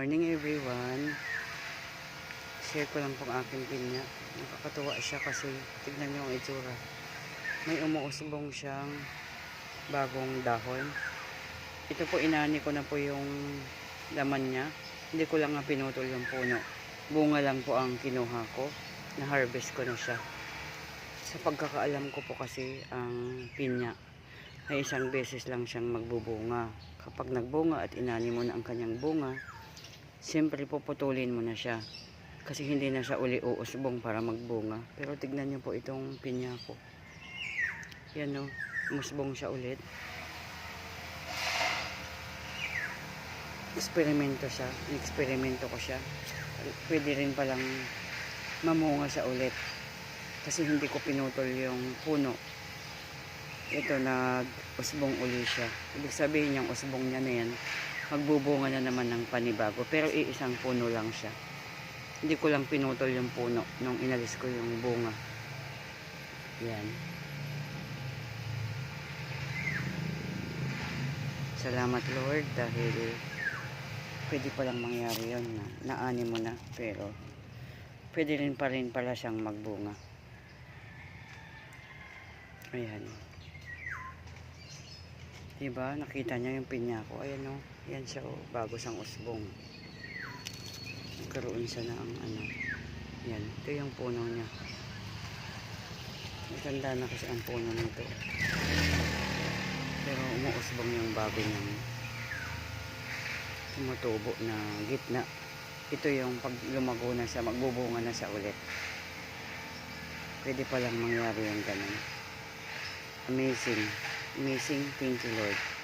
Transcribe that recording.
morning everyone. Share ko lang pong aking pinya. Nakakatuwa siya kasi tignan niyo ang itsura. May umuusbong siyang bagong dahon. Ito po inani ko na po yung laman niya. Hindi ko lang nga pinutol yung puno. Bunga lang po ang kinuha ko. Na-harvest ko na siya. Sa pagkakaalam ko po kasi ang pinya ay isang beses lang siyang magbubunga. Kapag nagbunga at inani mo na ang kanyang bunga, siyempre puputulin mo na siya. Kasi hindi na siya uli uusbong para magbunga. Pero tignan niyo po itong pinya ko. Yan o, umusbong siya ulit. Eksperimento siya. Eksperimento ko siya. Pwede rin palang mamunga siya ulit. Kasi hindi ko pinutol yung puno ito nag-usbong uli siya. Ibig sabihin yung usbong niya na yan, magbubunga na naman ng panibago. Pero iisang puno lang siya. Hindi ko lang pinutol yung puno nung inalis ko yung bunga. Yan. Salamat Lord dahil pwede palang mangyari yon na naani mo na pero pwede rin pa rin pala siyang magbunga. Ayan. Diba? Nakita niya yung pinya ko. Ayan o. Yan siya o. Bago siyang usbong. Nagkaroon siya na ang ano. Yan. Ito yung puno niya. Matanda na kasi ang puno nito. Pero umuusbong yung bago niyang tumutubo na gitna. Ito yung pag lumago na siya, magbubunga na siya ulit. Pwede palang mangyari yung ganun. Amazing. Amazing. Thank you, Lord.